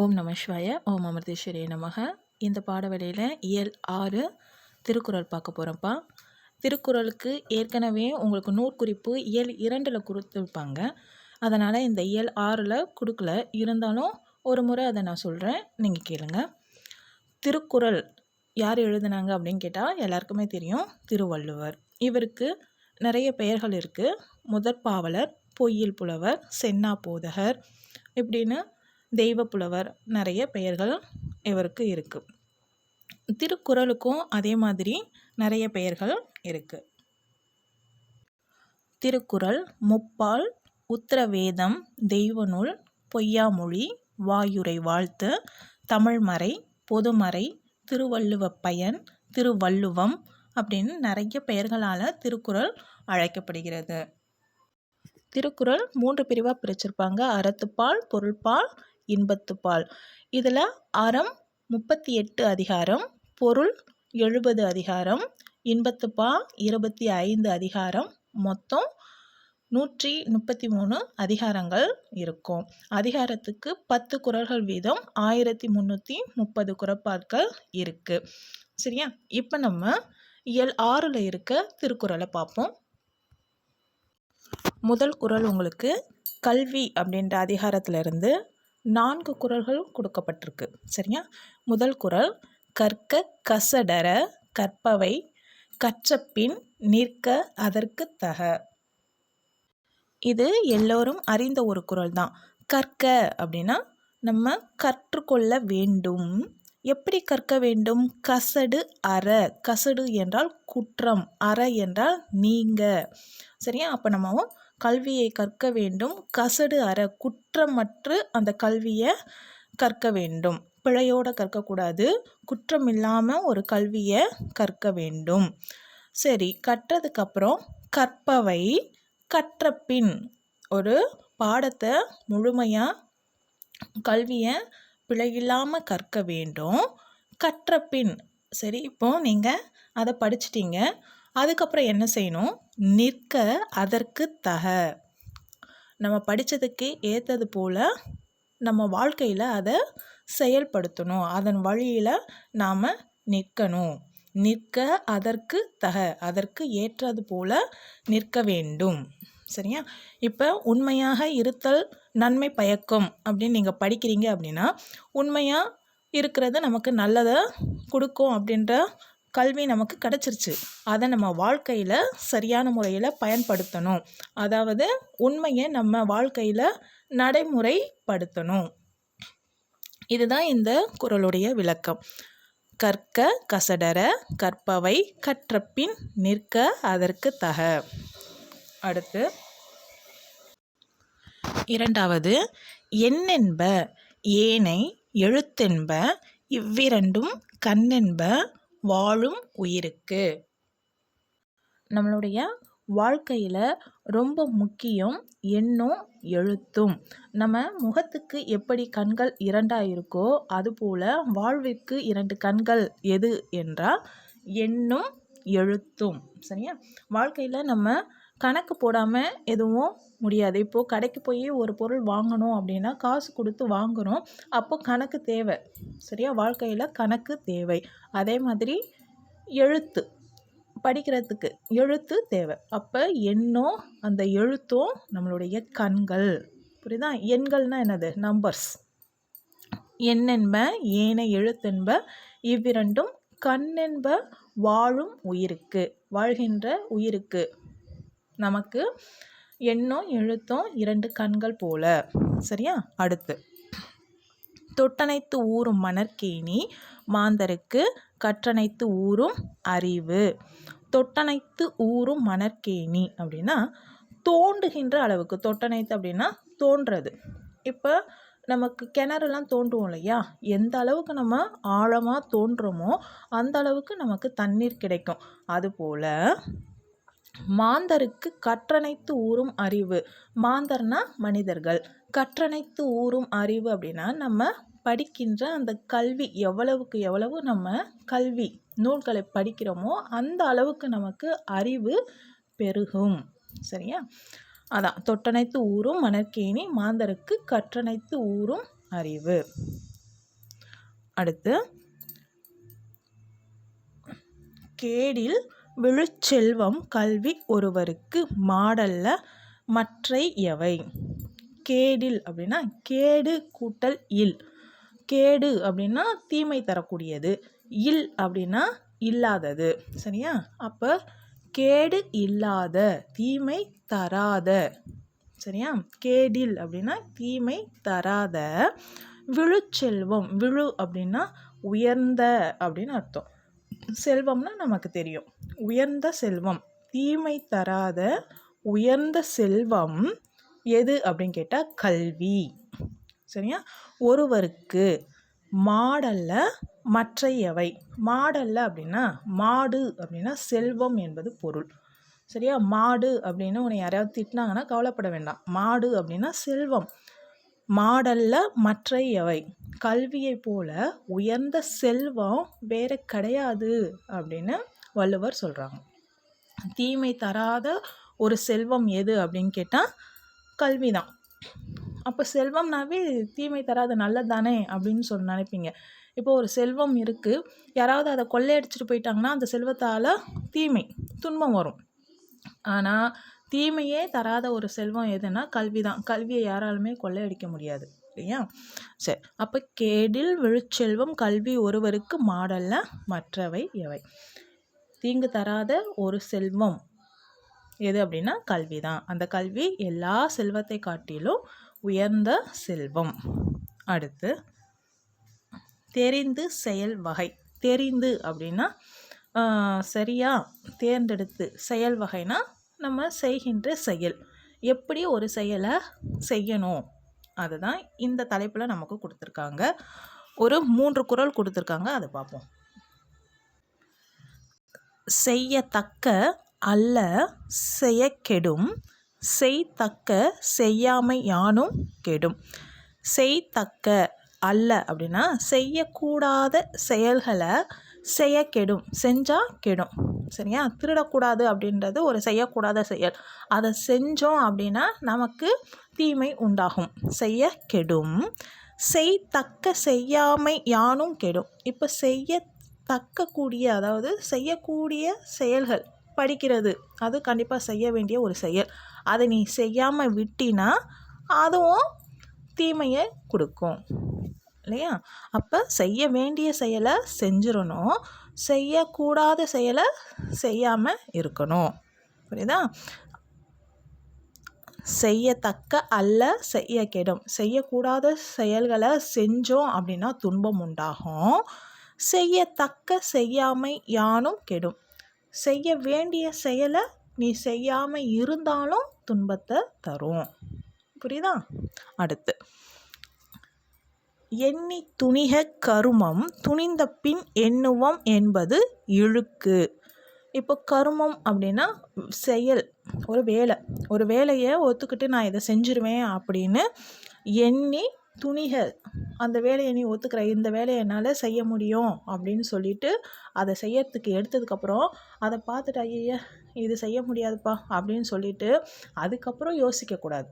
ஓம் நம ஓம் அமிர்தேஸ்வரிய நமக. இந்த பாடவெளியில் இயல் ஆறு திருக்குறள் பார்க்க போகிறோம்ப்பா திருக்குறளுக்கு ஏற்கனவே உங்களுக்கு நூற்குறிப்பு இயல் இரண்டில் கொடுத்துருப்பாங்க. அதனால் இந்த இயல் ஆறில் கொடுக்கல. இருந்தாலும் ஒரு முறை அதை நான் சொல்கிறேன் நீங்கள் கேளுங்க. திருக்குறள் யார் எழுதுனாங்க அப்படின்னு கேட்டால் எல்லாருக்குமே தெரியும். திருவள்ளுவர். இவருக்கு நிறைய பெயர்கள் இருக்குது முதற்பாவலர் பொய்யில் புலவர் சென்னா போதகர் இப்படின்னு தெய்வப்புலவர் நிறைய பெயர்கள் இவருக்கு இருக்குது திருக்குறளுக்கும் அதே மாதிரி நிறைய பெயர்கள் இருக்குது திருக்குறள் முப்பால் உத்தரவேதம் தெய்வநூல் பொய்யாமொழி வாயுரை வாழ்த்து தமிழ்மறை பொதுமறை திருவள்ளுவப்பயன் திருவள்ளுவம் அப்படின்னு நிறைய பெயர்களால் திருக்குறள் அழைக்கப்படுகிறது. திருக்குறள் மூன்று பிரிவாக பிரிச்சிருப்பாங்க. அறத்துப்பால் பொருள்பால் இன்பத்துப்பால் இதில் அறம் முப்பத்தி எட்டு அதிகாரம் பொருள் எழுபது அதிகாரம் இன்பத்துப்பா இருபத்தி ஐந்து அதிகாரம் மொத்தம் நூற்றி முப்பத்தி மூணு அதிகாரங்கள் இருக்கும். அதிகாரத்துக்கு பத்து குரல்கள் வீதம் ஆயிரத்தி முந்நூற்றி முப்பது குரப்பாட்கள் இருக்குது சரியா? இப்போ நம்ம எல் ஆறில் இருக்க திருக்குறளை பார்ப்போம். முதல் குரல் உங்களுக்கு கல்வி அப்படின்ற அதிகாரத்திலிருந்து நான்கு குரல்கள் கொடுக்கப்பட்டிருக்கு. சரியா? முதல் குரல் கற்க கசடர கற்பவை கற்றப்பின் நிற்க அதற்கு தக. இது எல்லோரும் அறிந்த ஒரு குரல் தான் கற்க அப்படின்னா நம்ம கற்றுக்கொள்ள வேண்டும். எப்படி கற்க வேண்டும்? கசடு அற. கசடு என்றால் குற்றம். அற என்றால் நீங்க. சரியா? அப்போ நம்ம கல்வியை கற்க வேண்டும். கசடு அற குற்றமற்று அந்த கல்வியை கற்க வேண்டும். பிழையோடு கற்கக்கூடாது. குற்றம் இல்லாமல் ஒரு கல்வியை கற்க வேண்டும். சரி கற்றதுக்கப்புறம் கற்பவை கற்ற பின் ஒரு பாடத்தை முழுமையாக கல்வியை பிழையில்லாமல் கற்க வேண்டும். கற்ற பின் சரி இப்போ நீங்கள் அதை படிச்சிட்டிங்க. அதுக்கப்புறம் என்ன செய்யணும்? நிற்க அதற்கு தக. நம்ம படித்ததுக்கு ஏற்றது போல் நம்ம வாழ்க்கையில் அதை செயல்படுத்தணும். அதன் வழியில் நாம் நிற்கணும். நிற்க அதற்கு தக. அதற்கு ஏற்றது போல நிற்க வேண்டும். சரியா? இப்போ உண்மையாக இருத்தல் நன்மை பயக்கும் அப்படின்னு நீங்கள் படிக்கிறீங்க அப்படின்னா உண்மையாக இருக்கிறது நமக்கு நல்லதை கொடுக்கும் அப்படின்ற கல்வி நமக்கு கிடச்சிருச்சு. அதை நம்ம வாழ்க்கையில் சரியான முறையில் பயன்படுத்தணும். அதாவது உண்மையை நம்ம வாழ்க்கையில் நடைமுறைப்படுத்தணும். இதுதான் இந்த குரலுடைய விளக்கம். கற்க கசடர கற்பவை கற்றப்பின் நிற்க அதற்கு தக. அடுத்து. இரண்டாவது. எண்ணென்ப ஏனை எழுத்தென்ப இவ்விரண்டும் கண்ணென்ப வாழும் உயிருக்கு. நம்மளுடைய வாழ்க்கையில் ரொம்ப முக்கியம் எண்ணும் எழுத்தும். நம்ம முகத்துக்கு எப்படி கண்கள் இரண்டாக இருக்கோ அதுபோல் வாழ்விற்கு இரண்டு கண்கள் எது என்றால் எண்ணும் எழுத்தும். சரியா? வாழ்க்கையில் நம்ம கணக்கு போடாமல் எதுவும் முடியாது. இப்போது கடைக்கு போய் ஒரு பொருள் வாங்கணும் அப்படின்னா காசு கொடுத்து வாங்குகிறோம் அப்போ கணக்கு தேவை. சரியா? வாழ்க்கையில் கணக்கு தேவை. அதே மாதிரி எழுத்து. படிக்கிறதுக்கு எழுத்து தேவை. அப்போ எண்ணும் அந்த எழுத்தும் நம்மளுடைய கண்கள். புரியுதா? எண்கள்னால் என்னது? நம்பர்ஸ் எண்ணென்ப ஏனை எழுத்தென்ப இவ்விரண்டும் கண்ணென்ப வாழும் உயிருக்கு. வாழ்கின்ற உயிருக்கு. நமக்கு எண்ணும் எழுத்தும் இரண்டு கண்கள் போல. சரியா? அடுத்து. தொட்டனைத்து ஊறும் மணற்கேணி மாந்தருக்கு கற்றனைத்து ஊறும் அறிவு. தொட்டனைத்து ஊறும் மணற்கேணி அப்படின்னா தோண்டுகின்ற அளவுக்கு. தொட்டனைத்து அப்படின்னா தோன்றது. இப்போ நமக்கு கிணறுலாம் தோண்டுவோம் இல்லையா? எந்த அளவுக்கு நம்ம ஆழமாக தோன்றோமோ அந்த அளவுக்கு நமக்கு தண்ணீர் கிடைக்கும். அதுபோல் மாந்தருக்கு கற்றனைத்து ஊறும் அறிவு. மாந்தர்னா மனிதர்கள். கற்றனைத்து ஊறும் அறிவு அப்படின்னா நம்ம படிக்கின்ற அந்த கல்வி எவ்வளவுக்கு எவ்வளவு நம்ம கல்வி நூல்களை படிக்கிறோமோ அந்த அளவுக்கு நமக்கு அறிவு பெருகும். சரியா? அதான். தொட்டனைத்து ஊறும் மணற்கேணி மாந்தருக்கு கற்றனைத்து ஊறும் அறிவு. அடுத்து கேடில் விழுச்செல்வம் கல்வி ஒருவருக்கு மாடல்ல மற்றை எவை? கேடில் அப்படின்னா கேடு கூட்டல் இல். கேடு அப்படின்னா தீமை தரக்கூடியது. இல் அப்படின்னா இல்லாதது. சரியா? அப்போ கேடு இல்லாத தீமை தராத. சரியா? கேடில் அப்படின்னா தீமை தராத. விழுச்செல்வம் விழு அப்படின்னா உயர்ந்த அப்படின்னு அர்த்தம். செல்வம்னா நமக்கு தெரியும். உயர்ந்த செல்வம். தீமை தராத உயர்ந்த செல்வம் எது அப்படின்னு கேட்டால் கல்வி. சரியா? ஒருவருக்கு மாடல்ல மற்றையவை மாடல்ல அப்படின்னா மாடு அப்படின்னா செல்வம் என்பது பொருள். சரியா? மாடு அப்படின்னு உன்னை யாரையாவது திட்டினாங்கன்னா கவலைப்பட வேண்டாம். மாடு அப்படின்னா செல்வம். மாடல்ல மற்றையவை கல்வியை போல உயர்ந்த செல்வம் வேற கிடையாது அப்படின்னு வள்ளுவர் சொல்கிறாங்க தீமை தராத ஒரு செல்வம் எது அப்படின்னு கேட்டால் கல்வி தான் அப்போ செல்வம்னாவே தீமை தராத நல்லது தானே அப்படின்னு சொல்லி நினைப்பீங்க. இப்போ ஒரு செல்வம் இருக்குது யாராவது அதை கொள்ளையடிச்சிட்டு போயிட்டாங்கன்னா அந்த செல்வத்தால் தீமை துன்பம் வரும். ஆனால் தீமையே தராத ஒரு செல்வம் எதுனா கல்வி தான் கல்வியை யாராலுமே கொள்ளையடிக்க முடியாது. இல்லையா? சரி. அப்போ கேடில் விழுச்செல்வம் கல்வி ஒருவருக்கு மாடல்ல மற்றவை எவை? தீங்கு தராத ஒரு செல்வம். எது அப்படின்னா கல்வி தான். அந்த கல்வி எல்லா செல்வத்தை காட்டிலும் உயர்ந்த செல்வம். அடுத்து தெரிந்து செயல் வகை. தெரிந்து அப்படின்னா சரியா தேர்ந்தெடுத்து செயல் வகைனா நம்ம செய்கின்ற செயல். எப்படி ஒரு செயலை செய்யணும்? அதுதான் இந்த தலைப்பில் நமக்கு கொடுத்துருக்காங்க. ஒரு மூன்று குரல் கொடுத்துருக்காங்க. அதை பார்ப்போம். செய்யத்தக்க அல்ல செய்ய கெடும் செய்தக்க செய்யாமை யானும் கெடும். செய்தக்க அல்ல அப்படின்னா செய்யக்கூடாத செயல்களை செய்ய கெடும் செஞ்சால் கெடும். சரியா? திருடக்கூடாது அப்படின்றது ஒரு செய்யக்கூடாத செயல். அதை செஞ்சோம் அப்படின்னா நமக்கு தீமை உண்டாகும். செய்ய கெடும் செய்தக்க செய்யாமை யானும் கெடும். இப்போ செய்ய தக்கக்கூடிய அதாவது செய்யக்கூடிய செயல்கள் படிக்கிறது. அது கண்டிப்பாக செய்ய வேண்டிய ஒரு செயல். அதை நீ செய்யாமல் விட்டினா அதுவும் தீமையை கொடுக்கும். இல்லையா? அப்போ செய்ய வேண்டிய செயலை செஞ்சிடணும். செய்யக்கூடாத செயலை செய்யாமல் இருக்கணும். புரியுதா? செய்யத்தக்க அல்ல செய்ய கெடும். செய்யக்கூடாத செயல்களை செஞ்சோம் அப்படின்னா துன்பம் உண்டாகும். செய்யத்தக்க செய்யாமை யானும் கெடும். செய்ய வேண்டிய செயலை நீ செய்யாமல் இருந்தாலும் துன்பத்தை தரும். புரியுதா? அடுத்து. எண்ணி துணிக கருமம் துணிந்த பின் எண்ணுவம் என்பது இழுக்கு. இப்போ கருமம் அப்படின்னா செயல் ஒரு வேலை. ஒரு வேலையை ஒத்துக்கிட்டு நான் இதை செஞ்சிருவேன் அப்படின்னு எண்ணி துணிக அந்த வேலையை நீ ஒத்துக்கிற இந்த வேலையை என்னால் செய்ய முடியும் அப்படின்னு சொல்லிட்டு அதை செய்யறதுக்கு எடுத்ததுக்கப்புறம் அதை பார்த்துட்டு ஐய இது செய்ய முடியாதுப்பா அப்படின்னு சொல்லிட்டு அதுக்கப்புறம் யோசிக்கக்கூடாது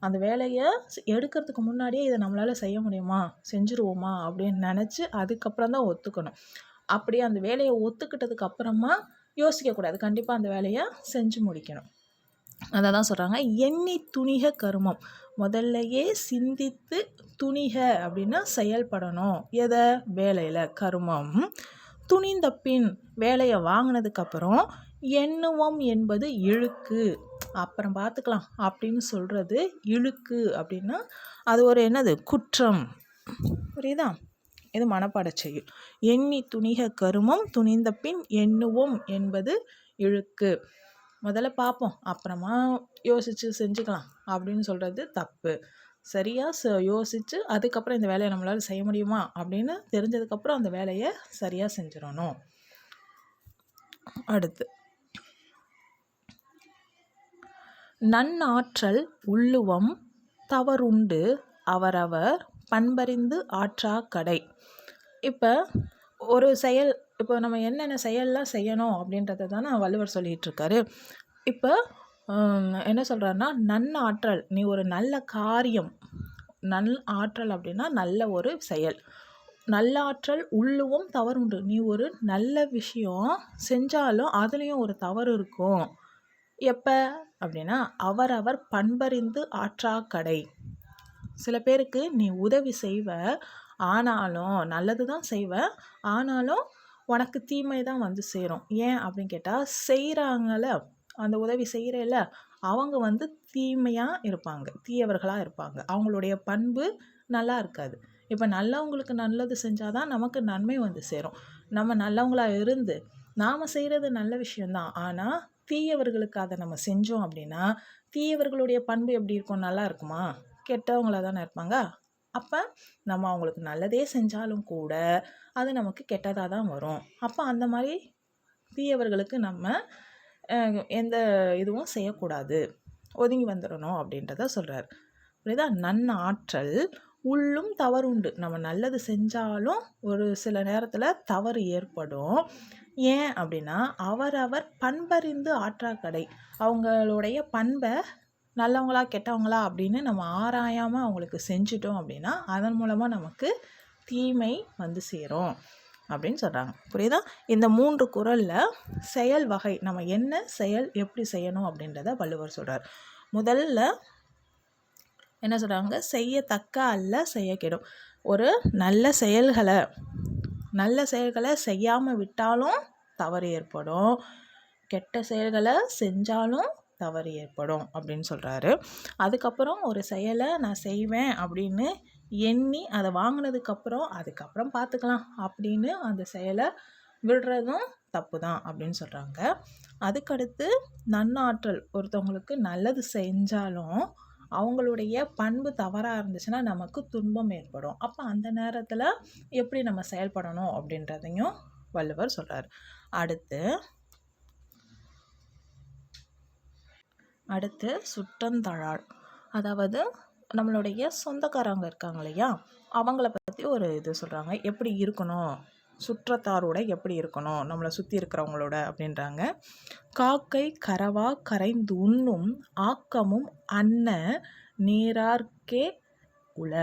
அந்த வேலையை எடுக்கிறதுக்கு முன்னாடியே இதை நம்மளால் செய்ய முடியுமா? செஞ்சுருவோமா? அப்படின்னு நினச்சி அதுக்கப்புறம் தான் ஒத்துக்கணும். அப்படியே அந்த வேலையை ஒத்துக்கிட்டதுக்கு அப்புறமா யோசிக்கக்கூடாது கண்டிப்பாக அந்த வேலையை செஞ்சு முடிக்கணும். அதை தான் சொல்கிறாங்க எண்ணி துணிக கருமம். முதல்லையே சிந்தித்து துணிக அப்படின்னா செயல்படணும். எதை? வேலையில். கருமம். துணிந்த பின் வேலையை வாங்கினதுக்கப்புறம் எண்ணுவோம் என்பது இழுக்கு. அப்புறம் பார்த்துக்கலாம். அப்படின்னு சொல்கிறது இழுக்கு அப்படின்னா அது ஒரு என்னது? குற்றம். புரியுதா? இது மனப்பாட செய்யும். எண்ணி துணிக கருமம் துணிந்த பின் எண்ணுவோம் என்பது இழுக்கு. முதல்ல பார்ப்போம் அப்புறமா யோசித்து செஞ்சுக்கலாம். அப்படின்னு சொல்கிறது தப்பு. சரியாக ச யோசித்து அதுக்கப்புறம் இந்த வேலையை நம்மளால் செய்ய முடியுமா? அப்படின்னு தெரிஞ்சதுக்கப்புறம் அந்த வேலையை சரியாக செஞ்சிடணும். அடுத்து. நன்னாற்றல் உள்ளுவம் தவறுண்டு அவரவர் பண்பறிந்து ஆற்றா கடை. இப்போ ஒரு செயல் இப்போ நம்ம என்னென்ன செயல்லாம் செய்யணும் அப்படின்றத தானே வள்ளுவர் சொல்லிகிட்டு இருக்காரு இப்போ என்ன சொல்கிறாருன்னா நன்னாற்றல் நீ ஒரு நல்ல காரியம் நல் ஆற்றல் அப்படின்னா நல்ல ஒரு செயல். நல்லாற்றல் உள்ளுவும் தவறுண்டு. நீ ஒரு நல்ல விஷயம் செஞ்சாலும் அதுலேயும் ஒரு தவறு இருக்கும். எப்போ? அப்படின்னா அவரவர் பண்பறிந்து ஆற்றா கடை சில பேருக்கு நீ உதவி செய்வ ஆனாலும் நல்லது தான் செய்வ ஆனாலும் உனக்கு தீமை தான் வந்து சேரும். ஏன் அப்படின்னு கேட்டால் செய்கிறாங்கள அந்த உதவி செய்கிறேல அவங்க வந்து தீமையாக இருப்பாங்க தீயவர்களாக இருப்பாங்க. அவங்களுடைய பண்பு நல்லா இருக்காது. இப்போ நல்லவங்களுக்கு நல்லது செஞ்சால் தான் நமக்கு நன்மை வந்து சேரும். நம்ம நல்லவங்களாக இருந்து நாம் செய்கிறது நல்ல விஷயந்தான் ஆனால் தீயவர்களுக்கு அதை நம்ம செஞ்சோம் அப்படின்னா தீயவர்களுடைய பண்பு எப்படி இருக்கும்? நல்லா இருக்குமா? கெட்டவங்களாக தானே இருப்பாங்க? அப்போ நம்ம அவங்களுக்கு நல்லதே செஞ்சாலும் கூட அது நமக்கு கெட்டதாக தான் வரும். அப்போ அந்த மாதிரி தீயவர்களுக்கு நம்ம எந்த இதுவும் செய்யக்கூடாது. ஒதுங்கி வந்துடணும் அப்படின்றத சொல்கிறார் புரியுதா? நன்னாற்றல் உள்ளும் தவறு உண்டு நம்ம நல்லது செஞ்சாலும் ஒரு சில நேரத்தில் தவறு ஏற்படும். ஏன் அப்படின்னா அவரவர் பண்பறிந்து ஆற்றாக்கடை. அவங்களுடைய பண்பை நல்லவங்களா கெட்டவங்களா அப்படின்னு நம்ம ஆராயாமல் அவங்களுக்கு செஞ்சிட்டோம் அப்படின்னா அதன் மூலமாக நமக்கு தீமை வந்து சேரும் அப்படின்னு சொல்கிறாங்க புரியுதா? இந்த மூன்று குரலில் செயல் வகை நம்ம என்ன செயல் எப்படி செய்யணும் அப்படின்றத வள்ளுவர் சொல்கிறார் முதல்ல என்ன சொல்கிறாங்க செய்யத்தக்க அல்ல செய்ய கெடும் ஒரு நல்ல செயல்களை நல்ல செயல்களை செய்யாமல் விட்டாலும் தவறு ஏற்படும். கெட்ட செயல்களை செஞ்சாலும் தவறு ஏற்படும் அப்படின்னு சொல்கிறாரு அதுக்கப்புறம் ஒரு செயலை நான் செய்வேன் அப்படின்னு எண்ணி அதை வாங்கினதுக்கப்புறம் அதுக்கப்புறம் பார்த்துக்கலாம் அப்படின்னு அந்த செயலை விடுறதும் தப்பு தான் அப்படின்னு சொல்கிறாங்க அதுக்கடுத்து நன்னாற்றல் ஒருத்தவங்களுக்கு நல்லது செஞ்சாலும் அவங்களுடைய பண்பு தவறாக இருந்துச்சுன்னா நமக்கு துன்பம் ஏற்படும். அப்போ அந்த நேரத்தில் எப்படி நம்ம செயல்படணும் அப்படின்றதையும் வள்ளுவர் சொல்கிறார் அடுத்து அடுத்து சுட்டந்தழாள். அதாவது நம்மளுடைய சொந்தக்காரங்க இருக்காங்க இல்லையா? அவங்கள பற்றி ஒரு இது சொல்கிறாங்க எப்படி இருக்கணும்? சுற்றத்தாரோட எப்படி இருக்கணும்? நம்மளை சுற்றி இருக்கிறவங்களோட அப்படின்றாங்க. காக்கை கரவா கரைந்து உண்ணும் ஆக்கமும் அன்ன நீரார்க்கே உல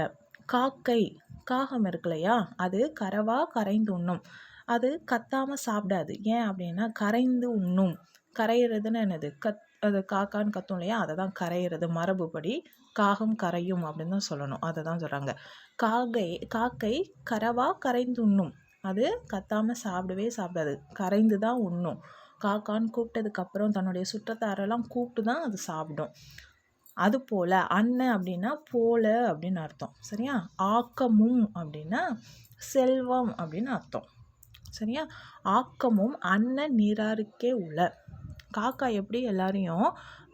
காக்கை காகம் இருக்கு இல்லையா? அது கரவா கரைந்து உண்ணும். அது கத்தாமல் சாப்பிடாது. ஏன் அப்படின்னா கரைந்து உண்ணும். கரையிறதுன்னு என்னது? கத் அது காக்கான்னு கத்தும் இல்லையா? அதை தான் கரையிறது மரபுப்படி காகம் கரையும் அப்படின்னு தான் சொல்லணும். அதை தான் சொல்கிறாங்க காகை காக்கை கரவா கரைந்து உண்ணும் அது கத்தாமல் சாப்பிடவே சாப்பிடாது. கரைந்து தான் உண்ணும். காக்கான்னு கூப்பிட்டதுக்கப்புறம் தன்னுடைய சுற்றத்தாரெல்லாம் கூப்பிட்டு தான் அது சாப்பிடும். அது போல் அண்ணன் அப்படின்னா போல அப்படின்னு அர்த்தம். சரியா? ஆக்கமும் அப்படின்னா செல்வம் அப்படின்னு அர்த்தம். சரியா? ஆக்கமும் அண்ணன் நீராருக்கே உள்ள. காக்கா எப்படி எல்லாரையும்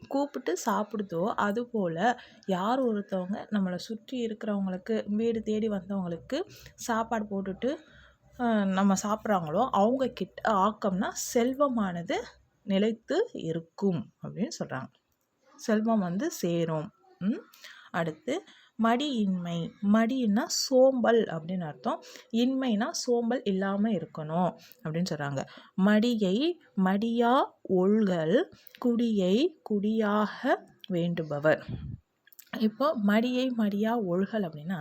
கூப்பிட்டு சாப்பிடுதோ அதுபோல் யார் ஒருத்தவங்க நம்மளை சுற்றி இருக்கிறவங்களுக்கு வீடு தேடி வந்தவங்களுக்கு சாப்பாடு போட்டுட்டு நம்ம சாப்பிட்றாங்களோ அவங்க கிட்ட ஆக்கம்னா செல்வமானது நிலைத்து இருக்கும் அப்படின்னு சொல்கிறாங்க செல்வம் வந்து சேரும். அடுத்து மடி இன்மை மடின்னா சோம்பல் அப்படின்னு அர்த்தம். இன்மைனா சோம்பல் இல்லாமல் இருக்கணும் அப்படின்னு சொல்கிறாங்க மடியை மடியா ஒள்கள் குடியை குடியாக வேண்டுபவர். இப்போ மடியை மடியா ஒழுகல் அப்படின்னா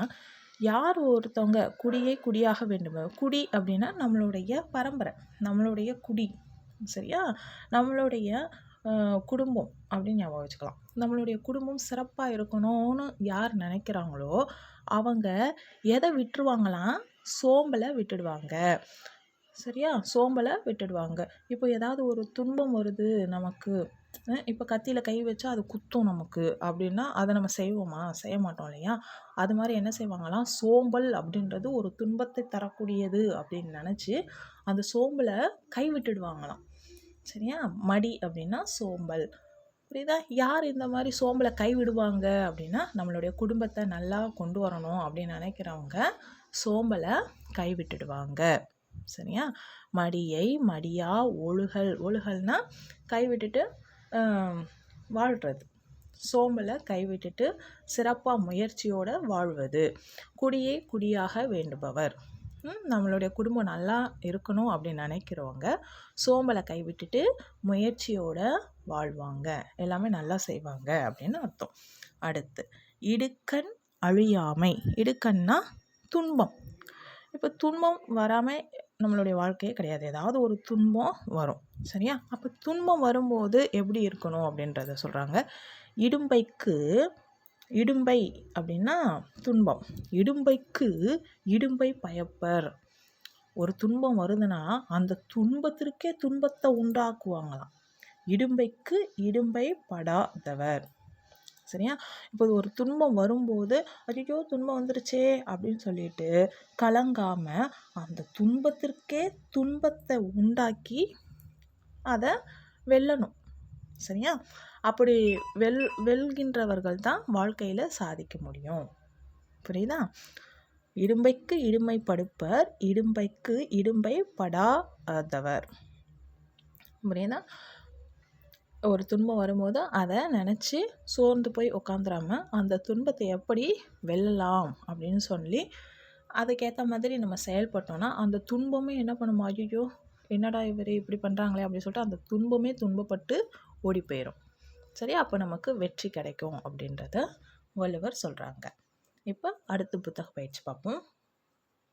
யார் ஒருத்தவங்க குடியை குடியாக வேண்டுபவர்? குடி அப்படின்னா நம்மளுடைய பரம்பரை நம்மளுடைய குடி. சரியா? நம்மளுடைய குடும்பம் அப்படின்னு ஞாபகம் வச்சுக்கலாம். நம்மளுடைய குடும்பம் சிறப்பாக இருக்கணும்னு யார் நினைக்கிறாங்களோ அவங்க எதை விட்டுருவாங்களாம்? சோம்பலை விட்டுடுவாங்க. சரியா? சோம்பலை விட்டுடுவாங்க. இப்போ ஏதாவது ஒரு துன்பம் வருது நமக்கு இப்போ கத்தியில் கை வச்சா அது குத்தும் நமக்கு அப்படின்னா அதை நம்ம செய்வோமா? செய்ய மாட்டோம் இல்லையா? அது மாதிரி என்ன செய்வாங்களாம்? சோம்பல் அப்படின்றது ஒரு துன்பத்தை தரக்கூடியது அப்படின்னு நினச்சி அந்த சோம்பலை கை விட்டுடுவாங்களாம். சரியா? மடி அப்படின்னா சோம்பல். புரியுதா? யார் இந்த மாதிரி சோம்பலை கைவிடுவாங்க அப்படின்னா நம்மளுடைய குடும்பத்தை நல்லா கொண்டு வரணும் அப்படின்னு நினைக்கிறவங்க சோம்பலை கைவிட்டுடுவாங்க. சரியா? மடியை மடியா ஒழுகல் ஒழுகல்னா கைவிட்டுட்டு வாழ்கிறது சோம்பலை கைவிட்டுட்டு சிறப்பாக முயற்சியோடு வாழ்வது. குடியை குடியாக வேண்டுபவர். நம்மளுடைய குடும்பம் நல்லா இருக்கணும் அப்படின்னு நினைக்கிறவங்க சோம்பலை கைவிட்டுட்டு முயற்சியோட வாழ்வாங்க. எல்லாமே நல்லா செய்வாங்க அப்படின்னு அர்த்தம். அடுத்து இடுக்கண் அழியாமை. இடுக்கண்னா துன்பம். இப்போ துன்பம் வராமல் நம்மளுடைய வாழ்க்கையே கிடையாது. ஏதாவது ஒரு துன்பம் வரும். சரியா? அப்போ துன்பம் வரும்போது எப்படி இருக்கணும் அப்படின்றத சொல்கிறாங்க இடும்பைக்கு இடும்பை அப்படின்னா துன்பம். இடும்பைக்கு இடும்பை பயப்பர். ஒரு துன்பம் வருதுன்னா அந்த துன்பத்திற்கே துன்பத்தை உண்டாக்குவாங்களாம். இடும்பைக்கு இடும்பை படாதவர். சரியா? இப்போ ஒரு துன்பம் வரும்போது ஐயோ துன்பம் வந்துருச்சே அப்படின்னு சொல்லிட்டு கலங்காமல் அந்த துன்பத்திற்கே துன்பத்தை உண்டாக்கி அதை வெல்லணும். சரியா? அப்படி வெல் வெல்கின்றவர்கள் தான் வாழ்க்கையில் சாதிக்க முடியும். புரியுதா? இடும்பைக்கு இடுமை படுப்பர் இடும்பைக்கு இடும்பை படாதவர். புரியுதா? ஒரு துன்பம் வரும்போது அதை நினச்சி சோர்ந்து போய் உட்காந்துராம அந்த துன்பத்தை எப்படி வெல்லலாம் அப்படின்னு சொல்லி அதுக்கேற்ற மாதிரி நம்ம செயல்பட்டோன்னா அந்த துன்பமே என்ன பண்ணுமா? ஐயோ என்னடா இவர் இப்படி பண்ணுறாங்களே அப்படின்னு சொல்லிட்டு அந்த துன்பமே துன்பப்பட்டு ஓடி போயிடும் சரி அப்போ நமக்கு வெற்றி கிடைக்கும் அப்படின்றத வள்ளுவர் சொல்கிறாங்க இப்போ அடுத்த புத்தக பயிற்சி பார்ப்போம்.